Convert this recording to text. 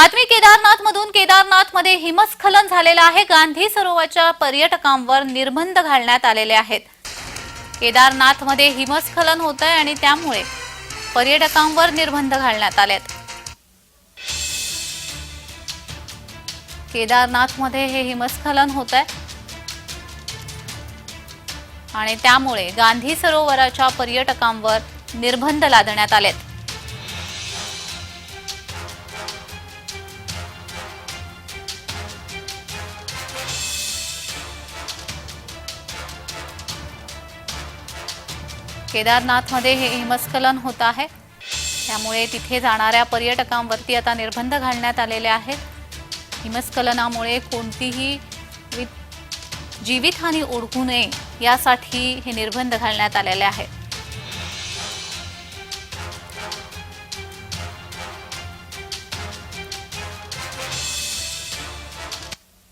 बातमी केदारनाथ मधून केदारनाथमध्ये हिमस्खलन झालेलं आहे. गांधी सरोवरच्या पर्यटकांवर निर्बंध घालण्यात आलेले आहेत. केदारनाथमध्ये हिमस्खलन होत आहे आणि त्यामुळे पर्यटकांवर निर्बंध घालण्यात आलेत. केदारनाथमध्ये हे हिमस्खलन होत आहे आणि त्यामुळे गांधी सरोवराच्या पर्यटकांवर निर्बंध लादण्यात आलेत. केदारनाथमध्ये हे हिमस्खलन होत आहे. त्यामुळे तिथे जाणाऱ्या पर्यटकांवरती आता निर्बंध घालण्यात आलेले आहेत. हिमस्खलनामुळे कोणतीही वि- जीवितहानी ओढू नये यासाठी हे निर्बंध घालण्यात आलेले आहेत.